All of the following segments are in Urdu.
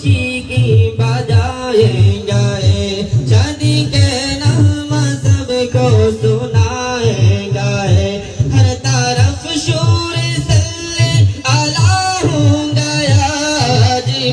خوشی کی بجائیں گائے شادی کے نام سب کو سنائیں گائے ہر طرف شور سے آلہ ہوں گیا جی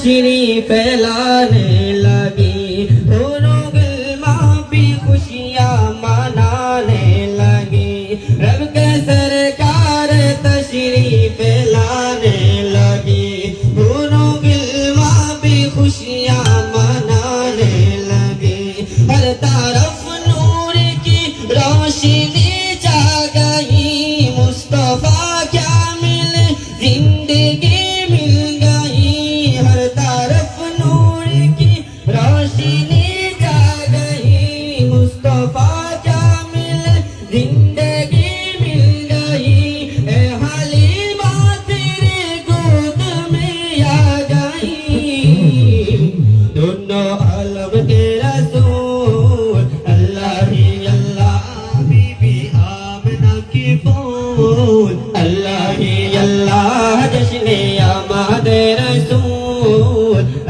خوشی پھیلانے لگی۔ دونوں گلماں بھی خوشیاں منانے لگی۔ رب کے سرکار تشریح پھیلانے لگی۔ دونوں گلماں بھی خوشیاں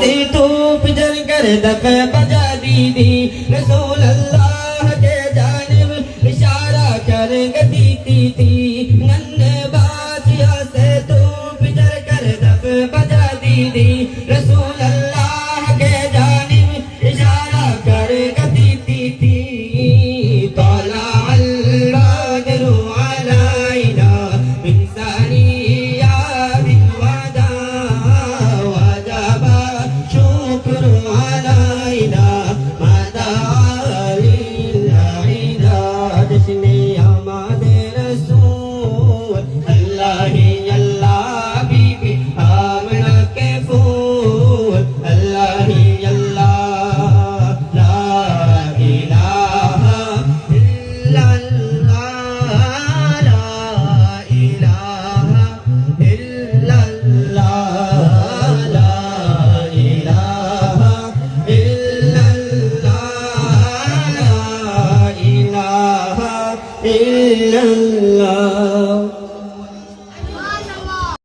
سے تو پجر کر دف بجا دی دی۔ رسول اللہ کے جانب اشارہ کر گتی تی تھی نن بادشاہ سے تو پجر کر دف بجا دی دی۔ رسول اللہ إلا الله